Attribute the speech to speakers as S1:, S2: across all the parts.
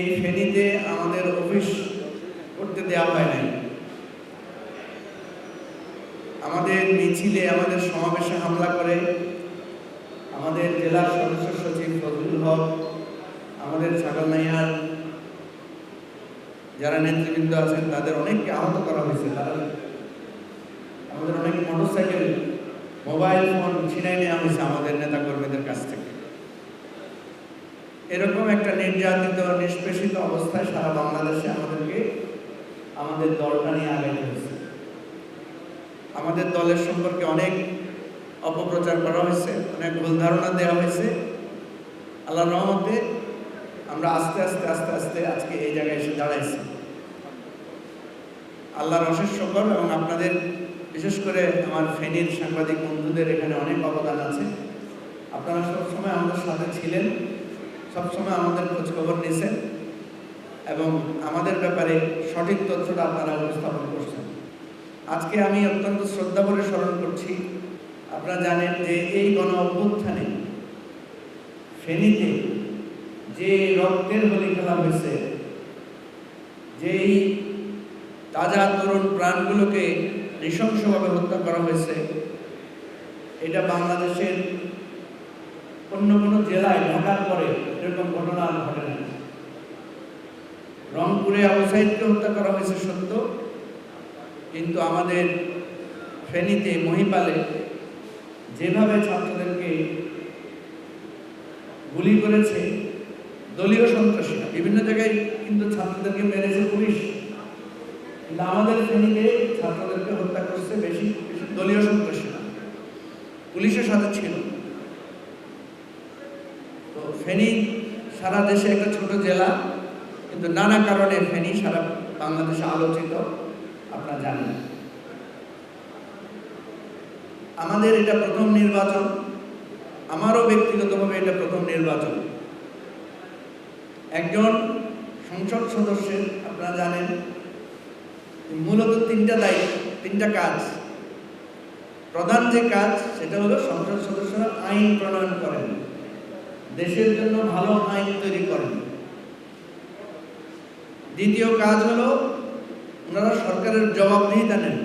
S1: এই ফেনীতে আমাদের অফিস করতে দেওয়া হয় নাই। আমাদের মিছিলে আমাদের সমাবেশে হামলা করে আমাদের জেলার সদস্য সচিব ফজলুল হক, আমাদের ছাগলনাইয়ার যারা নেতৃবৃন্দ আছেন, তাদের অনেককে আহত করা হয়েছে। তারা আমাদের অনেক মোটরসাইকেল, মোবাইল ফোন ছিনাই নেওয়া হয়েছে আমাদের নেতাকর্মীদের কাছ থেকে। এরকম একটা নির্যাতিত, নিষ্পেষিত অবস্থায় সারা বাংলাদেশে আমাদেরকে আমাদের দলটা নিয়ে আগাইতে হয়েছে। আমাদের দলের সম্পর্কে অনেক অপপ্রচার করা হয়েছে, অনেক ভুল ধারণা দেওয়া হয়েছে। আল্লাহ রহমতে আমরা আস্তে আস্তে আস্তে আস্তে আজকে এই জায়গায় এসে দাঁড়াইছি। আল্লাহর অশেষ সকল এবং আপনাদের, বিশেষ করে আমার ফেনীর সাংবাদিক বন্ধুদের এখানে অনেক অবদান আছে। আপনারা সবসময় আমাদের সাথে ছিলেন। সবসময় আমাদের খোঁজখবর নিয়েছেন এবং আমাদের ব্যাপারে সঠিক তথ্যটা আপনারা উপস্থাপন করছেন। আজকে আমি অত্যন্ত শ্রদ্ধা করে স্মরণ করছি, আপনারা জানেন যে এই গণ অভ্যুত্থানে ফেনীতে যে রক্তের বলি খেলা হয়েছে, যেই তাজা তরুণ প্রাণগুলোকে নৃশংসভাবে হত্যা করা হয়েছে, এটা বাংলাদেশের অন্য কোনো জেলায় ঢাকার পরে এরকম ঘটনা আর ঘটে না। রংপুরে সাইদকে হত্যা করা হয়েছে সত্য, কিন্তু আমাদের ফেনীতে, মহিপালে যেভাবে ছাত্রদেরকে গুলি করেছে, দলীয় সন্ত্রাসীরা, বিভিন্ন জায়গায় কিন্তু ছাত্রদেরকে মেরেছে পুলিশ। কিন্তু আমাদের ফেনীতে ছাত্রদেরকে হত্যা করছে বেশি দলীয় সন্ত্রাসীরা। পুলিশের সাথে ছিল। ফেনী, সারা দেশে একটা ছোট জেলা, কিন্তু নানা কারণে ফেনী সারা বাংলাদেশে আলোচিত, আপনারা জানেন। আমাদের এটা প্রথম নির্বাচন, আমারও ব্যক্তিগতভাবে এটা প্রথম নির্বাচন। একজন সংসদ সদস্যের, আপনারা জানেন, মূলত তিনটা দায়িত্ব, তিনটা কাজ। প্রধান যে কাজ, সেটা হলো সংসদ সদস্যরা আইন প্রণয়ন করেন। দেশের জন্য ভালো আইন তৈরি করেন। দ্বিতীয় কাজ হলো, ওনারা সরকারের জবাবদিহিতা নেন।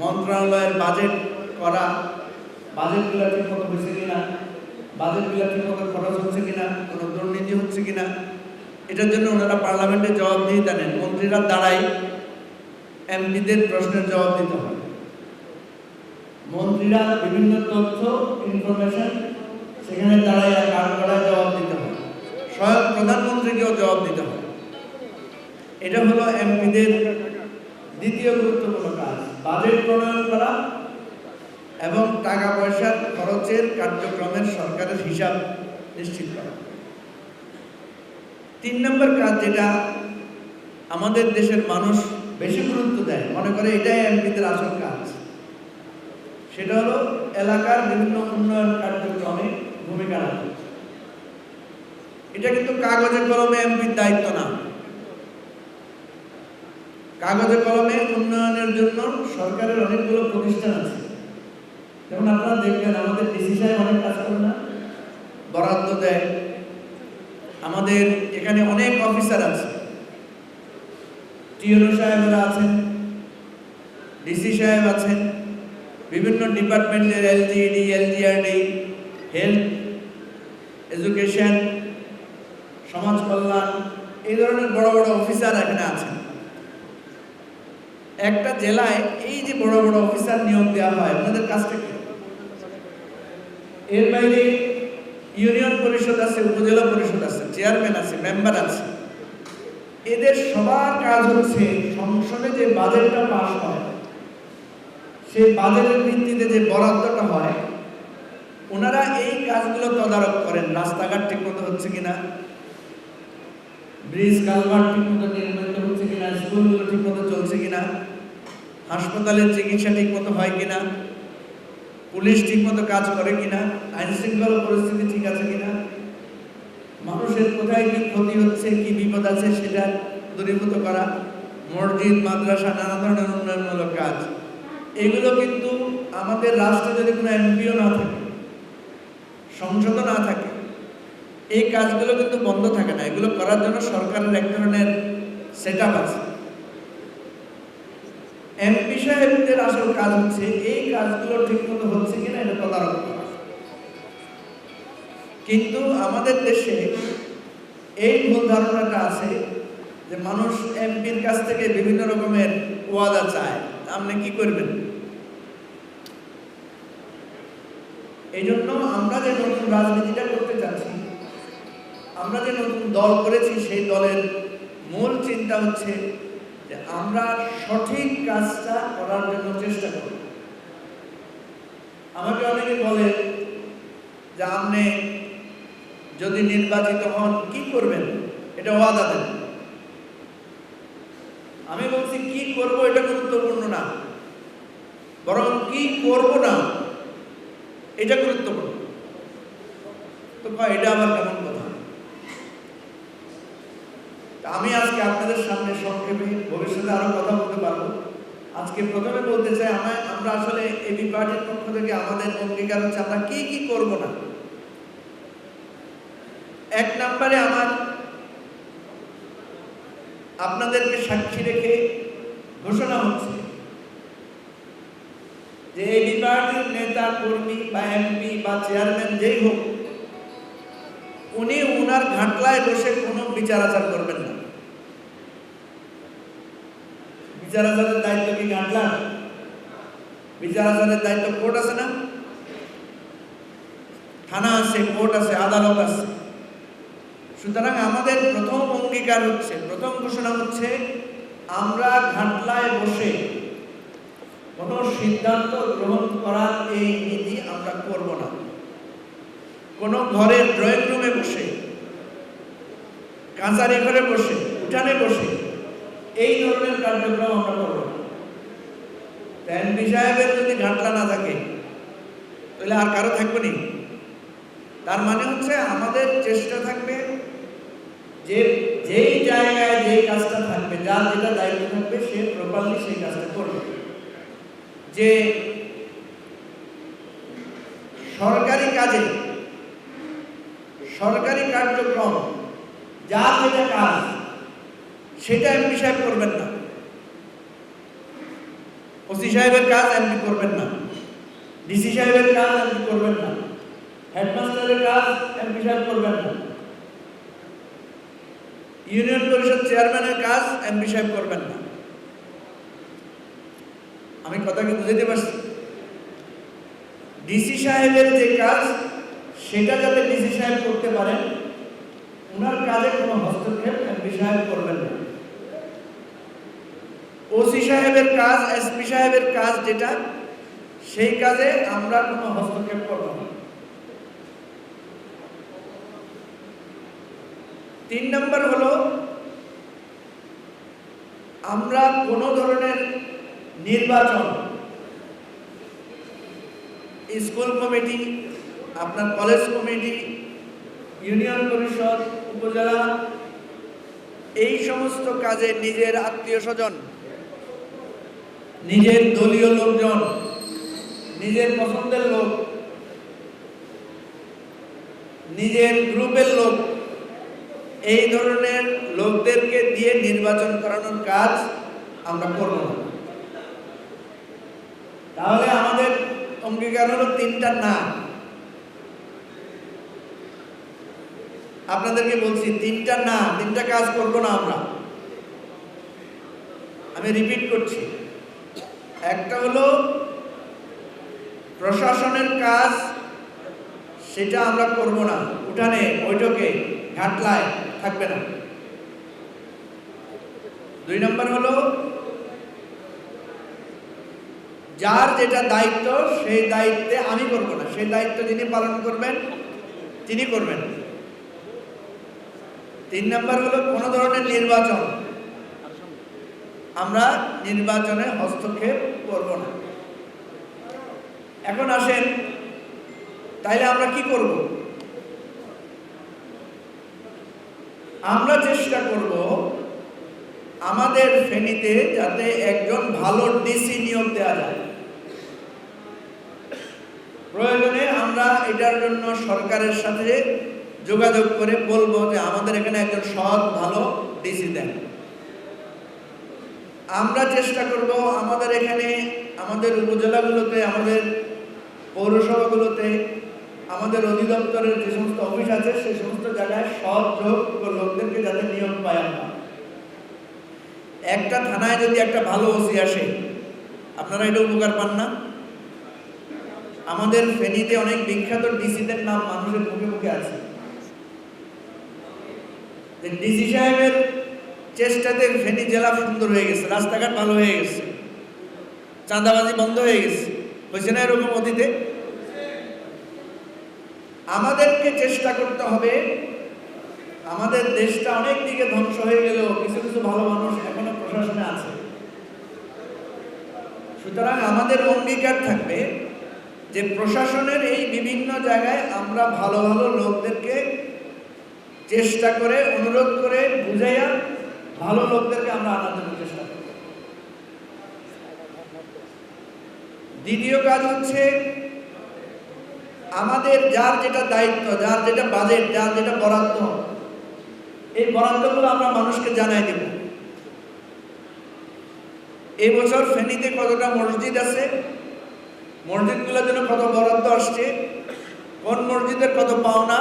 S1: মন্ত্রণালয়ের বাজেট করা বাজেটগুলো ঠিক মতো হয়েছে কিনা বাজেটগুলো ঠিক মতো খরচ হচ্ছে কিনা, কোনো দুর্নীতি হচ্ছে কিনা, এটার জন্য ওনারা পার্লামেন্টে জবাবদিহিতা নেন। মন্ত্রীরা দাঁড়াই এমপিদের প্রশ্নের জবাব দিতে হয়। মন্ত্রীরা বিভিন্ন তথ্য ইনফরমেশন সেখানে দাঁড়ায় কার করায় জবাব দিতে হয়? স্বয়ং প্রধানমন্ত্রীকেও জবাব দিতে হয়। এটা হলো এমপিদের দ্বিতীয় গুরুত্বপূর্ণ কাজ। বাজেট প্রণয়ন করা এবং টাকা পয়সার খরচের কার্যক্রমের সরকারের হিসাব নিশ্চিত করা। তিন নম্বর কাজ যেটা আমাদের দেশের মানুষ বেশি গুরুত্ব দেয়, মনে করে এটাই এমপিদের আসল কাজ। সেটা হলো এলাকার বিভিন্ন উন্নয়ন কার্যক্রমে ভূমিকা রাখা। এটা কিন্তু কাগজে কলমে এমপির দায়িত্ব না। কাগজে কলমে উন্নয়নের জন্য সরকারের অনেকগুলো প্রতিষ্ঠান আছে। যেমন আপনারা দেখবেন, আমাদের ডিসি সাহেব অনেক কাজ করে না? বরাদ্দ দেয়। আমাদের এখানে অনেক অফিসার আছে। টিওনো সাহেবরা আছেন, ডিসি সাহেব আছেন, বিভিন্ন ডিপার্টমেন্টের এলজিডি এলজিআরডি হেলথ এডুকেশন সমাজ কল্যাণ, এই ধরনের বড় বড় অফিসার এখানে আছেন। একটা জেলায় এই যে বড় বড় অফিসার নিয়োগ দেওয়া হয় ওনাদের কাজটা কি এর বাইরে ইউনিয়ন পরিষদ আছে, উপজেলা পরিষদ আছে চেয়ারম্যান আছে মেম্বার আছে। এদের সবার কাজ হচ্ছে সংসদে যে বাজেটটা পাস হয়, সেই বাজেটের ভিত্তিতে যে বরাদ্দটা হয় ওনারা এই কাজগুলো তদারক করেন। রাস্তাঘাট ঠিক মতো হচ্ছে কিনা? ব্রিজ কালভার্ট ঠিক মতো নির্মিত হচ্ছে কিনা? স্কুলগুলো ঠিক মতো চলছে কিনা? হাসপাতালের চিকিৎসা ঠিক মতো হয় কিনা? পুলিশ ঠিক মতো কাজ করে কিনা? আইন শৃঙ্খলা পরিস্থিতি ঠিক আছে কিনা? মানুষের কোথায় কি ক্ষতি হচ্ছে, কি বিপদ আছে সেটা দূরীভূত করা, মসজিদ, মাদ্রাসা, নানা ধরনের উন্নয়নমূলক কাজ। এগুলো কিন্তু আমাদের রাষ্ট্রে যদি কোনো এমপিও না থাকে সংসদও না থাকে, এই কাজগুলো কিন্তু বন্ধ থাকে না। এগুলো করার জন্য সরকারের এক ধরনের সেট আছে। এমপি সাহেবদের আসল কাজ হচ্ছে, এই কাজগুলো ঠিকমতো হচ্ছে কিনা এটা তদারক কিন্তু আমাদের দেশে এই ভুল ধারণাটা আছে যে মানুষ এমপির কাছ থেকে বিভিন্ন রকমের ওয়াদা চায়। আপনি কি করবেন? এই জন্য আমরা যে নতুন রাজনীতিটা করতে চাচ্ছি, আমরা যে নতুন দল করেছি, সেই দলের মূল চিন্তা হচ্ছে যে আমরা সঠিক কাজটা করার জন্য চেষ্টা করব। আমাকে অনেকে বলে যে আপনি যদি নির্বাচিত হন, কি করবেন? এটা ওয়াদা দেন। আমি বলছি, কি করব? এটা গুরুত্বপূর্ণ না। বরং কি করব না এটা গুরুত্বপূর্ণ। তো এটা আবার কেমন কথা? আমি আজকে আপনাদের সামনে সংক্ষেপে ভবিষ্যতে আরও কথা বলতে পারব। আজকে প্রথমে বলতে চাই আমরা আমরা আসলে এবি পার্টির পক্ষ থেকে আমাদের অঙ্গীকার হচ্ছে আমরা কি কি করব না। এক নম্বরে আমার আপনাদেরকে সাক্ষী রেখে ঘোষণা হচ্ছে যে এই বিভাগের নেতা, কর্মী বা এমপি বা চেয়ারম্যান যেই হোক, উনি উনার ঘাটলায় বসে কোনো বিচার আচার করবেন না। বিচার আচারের দায়িত্ব কি ঘাটলা? বিচার আচারের দায়িত্ব কোর্ট আছে না? থানা আছে, কোর্ট আছে, আদালত আছে। সুতরাং আমাদের প্রথম অঙ্গীকার হচ্ছে, প্রথম ঘোষণা হচ্ছে, আমরা ঘাটলায় বসে কোন সিদ্ধান্ত গ্রহণ করার এই নীতি আমরা করব না। কোন ঘরের ড্রয়িং রুমে বসে কাঁচারি ঘরে বসে, উঠানে বসে, এই ধরনের কার্যক্রম আমরা করব এমপি সাহেবের যদি ঘাটলা না থাকে, তাহলে আর কারও থাকবে নি। তার মানে হচ্ছে আমাদের চেষ্টা থাকবে যে, যেই জায়গায় যেই কাজটা থাকবে, যার যেটা দায়িত্ব থাকবে, সে প্রপারলি সেই কাজটা করবে। যে সরকারি কাজে সরকারি কার্যক্রম, যা যেটা কাজ, সেটা এমপি সাহেব করবেন না। ওসি সাহেবের কাজ এমপি করবেন না। ডিসি সাহেবের কাজ এমপি করবেন না। হেডমাস্টারের কাজ এমপি সাহেব করবেন না। ইউনিয়ন পরিষদ চেয়ারম্যানের কাজ এমপি সাহেব করবেন না। আমি কথা কি বুঝাইতে পারছি। ডিসি সাহেবের যে কাজ, সেটা যাতে ডিসি সাহেব করতে পারেন, ওনার কাজে কোনো হস্তক্ষেপ এমপি সাহেব করবেন না। ওসি সাহেবের কাজ, এসপি সাহেবের কাজ যেটা, সেই কাজে আমরা কোনো হস্তক্ষেপ করব না। তিন নম্বর হলো, আমরা কোনো ধরনের নির্বাচন। স্কুল কমিটি, আপনার কলেজ কমিটি, ইউনিয়ন পরিষদ, উপজেলা, এই সমস্ত কাজে নিজের আত্মীয় স্বজন, নিজের দলীয় লোকজন, নিজের পছন্দের লোক, নিজের গ্রুপের লোক, এই ধরনের লোকদেরকে দিয়ে নির্বাচন করানোর কাজ আমরা করব না। তাহলে আমাদের অঙ্গীকার হলো তিনটা না। আপনাদেরকে বলছি, তিনটা না, তিনটা কাজ করব না আমরা। আমি রিপিট করছি। একটা হলো, প্রশাসনের কাজ, সেটা আমরা করব না। উঠানে, বৈঠকে, ঘাটলায় থাকবে না। দুই নম্বর হলো যার যেটা দায়িত্ব, সেই দায়িত্বে আমি করব না। সেই দায়িত্ব যিনি পালন করবেন, তিনি করবেন। তিন নম্বর হলো কোনো ধরনের নির্বাচন। আমরা নির্বাচনে হস্তক্ষেপ করব না। এখন আসেন, তাইলে আমরা কি করব? আমরা চেষ্টা করব আমাদের ফেনীতে যাতে একজন ভালো ডিসি নিয়োগ দেওয়া যায়। প্রয়োজনে আমরা এটার জন্য সরকারের সাথে যোগাযোগ করে বলব যে আমাদের এখানে একজন সৎ, ভালো ডিসি দেন। আমরা চেষ্টা করব আমাদের এখানে, আমাদের উপজেলাগুলোতে, আমাদের পৌরসভাগুলোতে, আমাদের অধিদপ্তরের যে সমস্ত অফিস আছে সেই সমস্ত জায়গায় সৎ যোগ্য লোকদেরকে যাতে নিয়োগ পায় আমরা একটা থানায় যদি একটা ভালো ওসি আসে, আপনারা এটা উপকার পান না? আমাদের ফেনীতে অনেক বিখ্যাত ডিসিদের নাম মানুষের মুখে মুখে আছে। ডিসি সাহেবের চেষ্টাতে ফেনী জেলা সুন্দর হয়ে গেছে, রাস্তাঘাট ভালো হয়ে গেছে, চাঁদাবাজি বন্ধ হয়ে গেছে। হয়েছে না এরকম অতীতে? আমাদেরকে চেষ্টা করতে হবে আমাদের দেশটা অনেক দিকে ধ্বংস হয়ে গেল, কিছু কিছু ভালো মানুষ এখনও প্রশাসনে আছে। সুতরাং আমাদের অঙ্গীকার থাকবে যে প্রশাসনের এই বিভিন্ন জায়গায় আমরা ভালো ভালো লোকদেরকে চেষ্টা করে, অনুরোধ করে, বুঝাইয়া ভালো লোকদেরকে আমরা আনার জন্য চেষ্টা করব। দ্বিতীয় কাজ হচ্ছে আমাদের যার যেটা দায়িত্ব, যার যেটা বাজেট যার যেটা বরাদ্দ এই বরাদ্দগুলো আমরা মানুষকে জানাই দেব। এই বছর ফেনীতে কতটা মসজিদ আছে? মসজিদগুলোর জন্য কত বরাদ্দ আসছে? কোন মসজিদের কত পাওনা?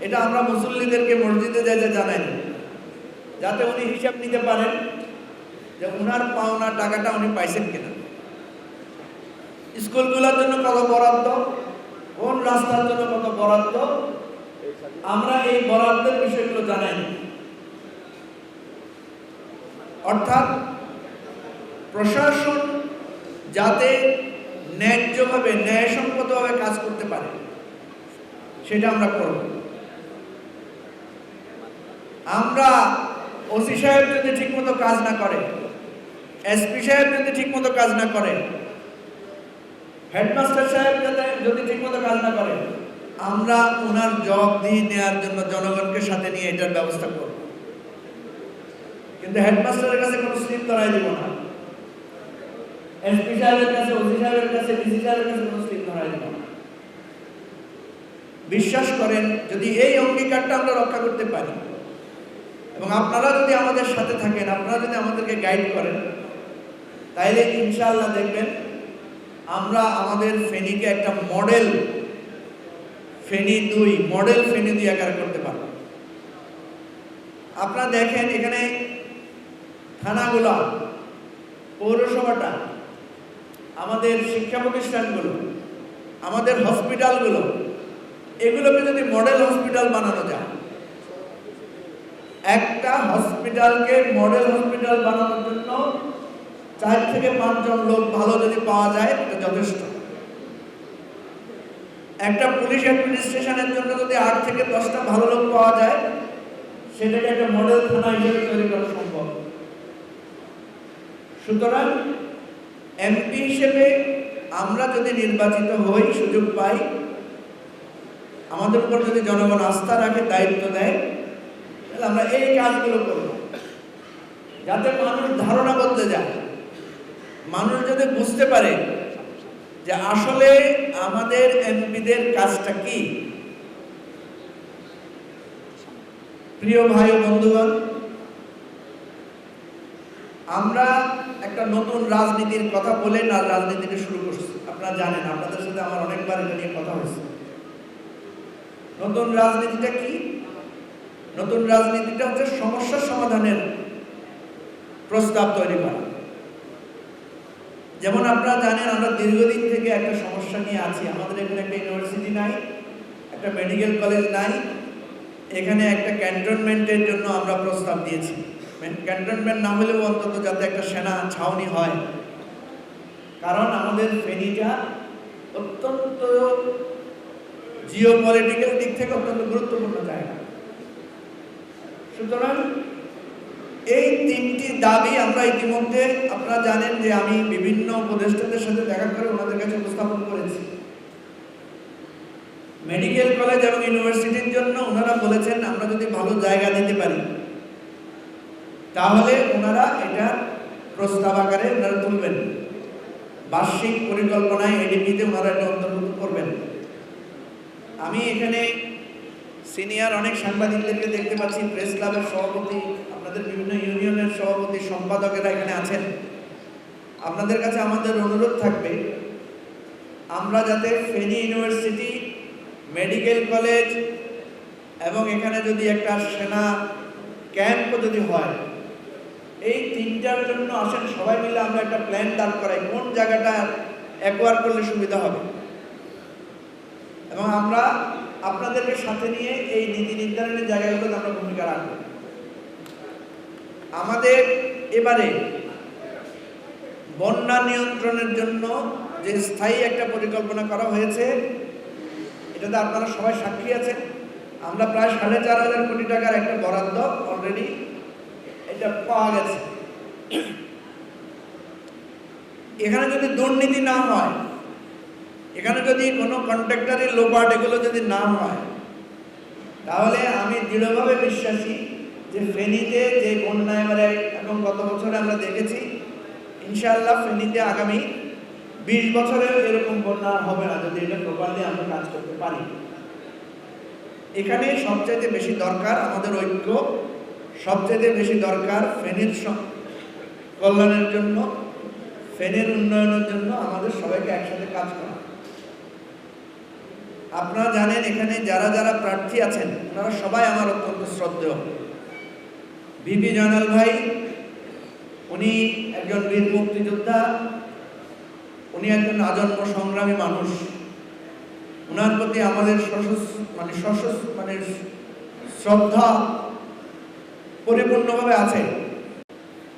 S1: এটা আমরা মুসল্লিদেরকে মসজিদে যাইতে জানাই দেব। যাতে উনি হিসাব নিতে পারেন যে ওনার পাওনা টাকাটা উনি পাইছেন কিনা। স্কুলগুলোর জন্য কত বরাদ্দ? কোন রাস্তার জন্য কত বরাদ্দ? আমরা এই বরাদ্দের বিষয়গুলো জানাই অর্থাৎ প্রশাসন যাতে ন্যায্যভাবে, ন্যায়সঙ্গতভাবে কাজ করতে পারে, সেটা আমরা করব। আমরা ওসি সাহেব যদি ঠিকমতো কাজ না করে, এসপি সাহেব যদি ঠিকমতো কাজ না করে, হেডমাস্টার সাহেব যাতে যদি ঠিকমতো কাজ না করে আমরা ওনার জব দিয়ে নেওয়ার জন্য জনগণকে সাথে নিয়ে এটার ব্যবস্থা করব। কিন্তু হেডমাস্টারের কাছে কোনো স্লিপ ধরাই দিব না। এসপি সাহেবের কাছে, ওসি সাহেবের কাছে, ডিসি সাহেবের কাছে কোনো স্লিপ ধরাই দিব না। বিশ্বাস করেন, যদি এই অঙ্গীকারটা আমরা রক্ষা করতে পারি, এবং আপনারা যদি আমাদের সাথে থাকেন, আপনারা যদি আমাদেরকে গাইড করেন, তাইলে ইনশাআল্লাহ দেখবেন, আমরা আমাদের ফেনীকে একটা মডেল ফেনী দুই, মডেল ফেনী দুই আকার করতে পারব আপনারা দেখেন এখানে থানাগুলো, পৌরসভাটা, আমাদের শিক্ষা প্রতিষ্ঠানগুলো, আমাদের হসপিটালগুলো, এগুলোকে যদি মডেল হসপিটাল বানানো যায়, একটা হসপিটালকে মডেল হসপিটাল বানানোর জন্য চার থেকে পাঁচজন লোক ভালো যদি পাওয়া যায় যথেষ্ট। একটা পুলিশ অ্যাডমিনিস্ট্রেশনের জন্য যদি আট থেকে দশটা ভালো লোক পাওয়া যায়, সেটাকে একটা মডেল থানা হিসেবে তৈরি করা সম্ভব। সুতরাং এমপি হিসেবে আমরা যদি নির্বাচিত হই, সুযোগ পাই, আমাদের উপর যদি জনগণ আস্থা রাখে, দায়িত্ব দেয়, তাহলে আমরা এই কাজগুলো করব। যাতে মানুষ ধারণা বদলে যায়। মানুষ যদি বুঝতে পারে যে আসলে আমাদের এমপিদের কাজটা কি? প্রিয় ভাই বন্ধুগণ, আমরা একটা নতুন রাজনীতির কথা বলে না রাজনীতিটা শুরু করছি। আপনারা জানেন, আপনাদের সাথে আমার অনেকবার এটা নিয়ে কথা হয়েছে। নতুন রাজনীতিটা কি? নতুন রাজনীতিটা হচ্ছে সমস্যার সমাধানের প্রস্তাব তৈরি করা। যেমন আপনারা জানেন, আমরা দীর্ঘদিন থেকে একটা সমস্যা নিয়ে আছি। আমাদের এখানে একটা ইউনিভার্সিটি নাই, একটা মেডিকেল কলেজ নাই। এখানে একটা ক্যান্টনমেন্টের জন্য আমরা প্রস্তাব দিয়েছি। ক্যান্টনমেন্ট না হলেও অন্তত যাতে একটা সেনা ছাউনি হয়। কারণ আমাদের ফেনীটা অত্যন্ত জিও পলিটিক্যাল দিক থেকে অত্যন্ত গুরুত্বপূর্ণ জায়গা। সুতরাং এই তিনটি দাবি আমরা ইতিমধ্যে, আপনারা জানেন যে আমি বিভিন্ন উপদেষ্টাদের সাথে দেখা করে ওনাদের কাছে উপস্থাপন করেছি। মেডিকেল কলেজ এবং ইউনিভার্সিটির জন্য ওনারা বলেছেন, আমরা যদি ভালো জায়গা দিতে পারি, তাহলে ওনারা এটা প্রস্তাব আকারে ওনারা তুলবেন। বার্ষিক পরিকল্পনায় এডিপিতে ওনারা এটা অন্তর্ভুক্ত করবেন। আমি এখানে সিনিয়র অনেক সাংবাদিকদেরকে দেখতে পাচ্ছি, প্রেস ক্লাবের সভাপতি আপনাদের বিভিন্ন ইউনিয়নের সভাপতি, সম্পাদকেরা এখানে আছেন। আপনাদের কাছে আমাদের অনুরোধ থাকবে, আমরা যাতে ফেনী ইউনিভার্সিটি মেডিকেল কলেজ এবং এখানে যদি একটা সেনা ক্যাম্প যদি হয়, এই তিনটার জন্য আসেন সবাই মিলে আমরা একটা প্ল্যান দাঁড় করাই, কোন জায়গাটা অ্যাকোয়ার করলে সুবিধা হবে। এবং আমরা আপনাদেরকে সাথে নিয়ে এই নীতি নির্ধারণের জায়গাগুলোতে আমরা ভূমিকা রাখব। আমাদের এবারে বন্যা নিয়ন্ত্রণের জন্য যে স্থায়ী একটা পরিকল্পনা করা হয়েছে, এটাতে আপনারা সবাই সাক্ষী আছেন। আমরা প্রায় সাড়ে চার হাজার কোটি টাকার একটা বরাদ্দ অলরেডি এটা পাওয়া গেছে। এখানে যদি দুর্নীতি না হয়, এখানে যদি কোনো কন্ট্রাক্টারের লোপাট এগুলো যদি না হয়, তাহলে আমি দৃঢ়ভাবে বিশ্বাসী যে ফেনীতে যে বন্যা এবারে এখন গত বছরে আমরা দেখেছি, ইনশাআল্লাহ ফেনীতে আগামী বিশ বছরেও এরকম বন্যা হবে না, যদি এটা প্রপারলি আমরা কাজ করতে পারি। এখানে সবচাইতে বেশি দরকার আমাদের ঐক্য, সবচাইতে বেশি দরকার ফেনীর কল্যাণের জন্য, ফেনের উন্নয়নের জন্য আমাদের সবাইকে একসাথে কাজ করা। আপনারা জানেন এখানে যারা যারা প্রার্থী আছেন, তারা সবাই আমার অত্যন্ত শ্রদ্ধেয়। বিপি জয়নাল ভাই, উনি একজন বীর মুক্তিযোদ্ধা, উনি একজন আজন্ম সংগ্রামী মানুষ। ওনার প্রতি আমাদের মানে মানে শ্রদ্ধা পরিপূর্ণভাবে আছে।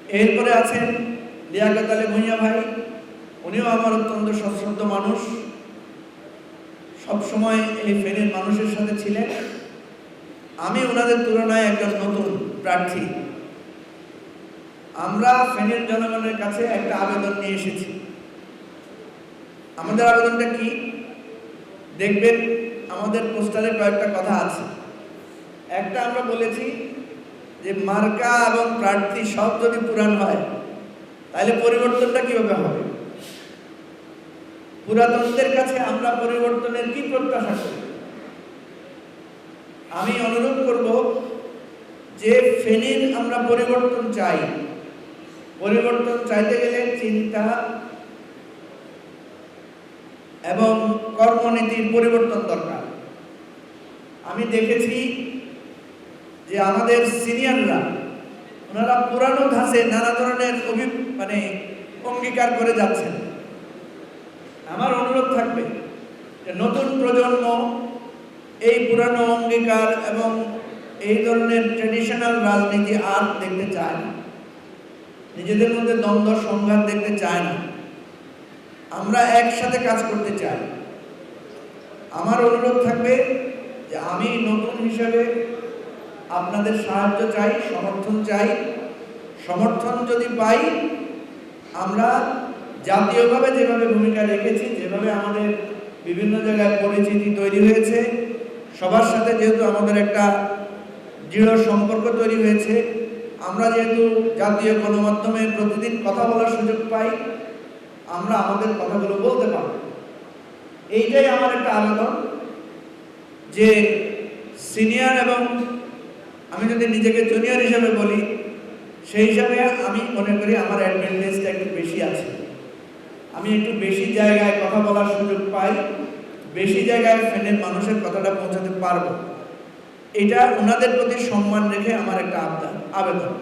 S1: এরপরে আছেন লিয়াকত আলী ভুঁইয়া ভাই, উনিও আমার অত্যন্ত সশ্রদ্ধ মানুষ। সবসময় এই ফেনীর মানুষের সাথে ছিলেন। আমি ওনাদের তুলনায় একজন নতুন। প্রার্থী। আমরা ফেনীর জনগণের কাছে একটা আবেদন নিয়ে এসেছি। আমাদের আবেদনটা কি? দেখবেন, আমাদের পোস্টারে কয়েকটা কথা আছে। একটা আমরা বলেছি যে, মার্কা এবং প্রার্থী সব যদি পুরান হয়, তাহলে পরিবর্তনটা কীভাবে হবে? পুরাতনদের কাছে আমরা পরিবর্তনের কি প্রত্যাশা করি? আমি অনুরোধ করব যে ফেনীর আমরা পরিবর্তন চাই, পরিবর্তন চাইতে গেলে চিন্তা এবং কর্মনীতির পরিবর্তন দরকার। আমি দেখেছি যে আমাদের সিনিয়ররা, ওনারা পুরানো ধাঁচে নানা ধরনের অভি মানে অঙ্গীকার করে যাচ্ছেন। আমার অনুরোধ থাকবে যে নতুন প্রজন্ম এই পুরানো অঙ্গীকার এবং এই ধরনের ট্রেডিশনাল রাজনীতি আর দেখতে চায় না। নিজেদের মধ্যে দ্বন্দ্ব, সংঘাত দেখতে চায় না। আমরা একসাথে কাজ করতে চাই। আমার অনুরোধ থাকবে যে আমি নতুন হিসেবে আপনাদের সাহায্য চাই, সমর্থন চাই। সমর্থন যদি পাই, আমরা জাতীয়ভাবে যেভাবে ভূমিকা রেখেছি, যেভাবে আমাদের বিভিন্ন জায়গায় পরিচিতি তৈরি হয়েছে, সবার সাথে যেহেতু আমাদের একটা দৃঢ় সম্পর্ক তৈরি হয়েছে। আমরা যেহেতু জাতীয় গণমাধ্যমে প্রতিদিন কথা বলার সুযোগ পাই, আমরা আমাদের কথাগুলো বলতে পারব। এইটাই আমার একটা আবেদন যে সিনিয়র এবং আমি যদি নিজেকে জুনিয়র হিসেবে বলি, সেই হিসাবে আমি মনে করি আমার অ্যাডভান্টেজটা একটু বেশি আছে। আমি একটু বেশি জায়গায় কথা বলার সুযোগ পাই, বেশি জায়গায় ফ্যানের মানুষের কথাটা পৌঁছাতে পারব। এটা ওনাদের প্রতি সম্মান রেখে আমার একটা আবদার আবেদন।